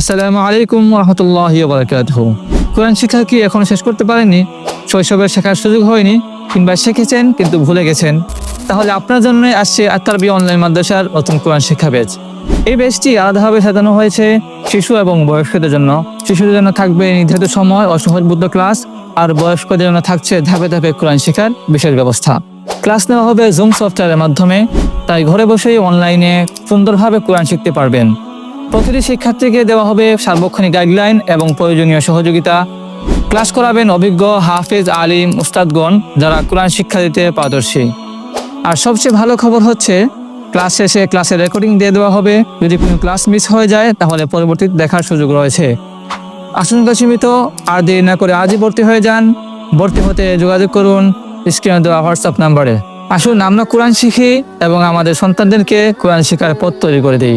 আসসালামু আলাইকুম রহমতুল্লাহ বারকাত কোরআন শিক্ষা কি এখনও শেষ করতে পারেননি? শৈশবে শেখার সুযোগ হয়নি, কিংবা শিখেছেন কিন্তু ভুলে গেছেন। তাহলে আপনার জন্য আসছে আত্মারবি অনলাইন মাদ্রাসার নতুন কোরআন শিক্ষা বেচ এই বেচটি আলাদাভাবে সাজানো হয়েছে শিশু এবং বয়স্কদের জন্য। শিশুদের জন্য থাকবে নির্ধারিত সময় ও সহজবুদ্ধ ক্লাস, আর বয়স্কদের জন্য থাকছে ধাপে ধাপে কোরআন শেখার বিশেষ ব্যবস্থা। ক্লাস নেওয়া হবে জুম সফটওয়্যারের মাধ্যমে, তাই ঘরে বসেই অনলাইনে সুন্দরভাবে কোরআন শিখতে পারবেন। প্রতিটি শিক্ষার্থীকে দেওয়া হবে সার্বক্ষণিক গাইডলাইন এবং প্রয়োজনীয় সহযোগিতা। ক্লাস করাবেন অভিজ্ঞ হাফেজ আলিম উস্তাদগণ যারা কোরআন শিক্ষা দিতে পারদর্শী। আর সবচেয়ে ভালো খবর হচ্ছে ক্লাস শেষে ক্লাসের রেকর্ডিং দিয়ে দেওয়া হবে। যদি কোনো ক্লাস মিস হয়ে যায়, তাহলে পরবর্তীতে দেখার সুযোগ রয়েছে। আসনটা সীমিত, আর দেরি না করে আজই ভর্তি হয়ে যান। ভর্তি হতে যোগাযোগ করুন স্ক্রিনে দেওয়া হোয়াটসঅ্যাপ নাম্বারে আসুন আমরা কোরআন শিখি এবং আমাদের সন্তানদেরকে কোরআন শেখার পথ তৈরি করে দিই।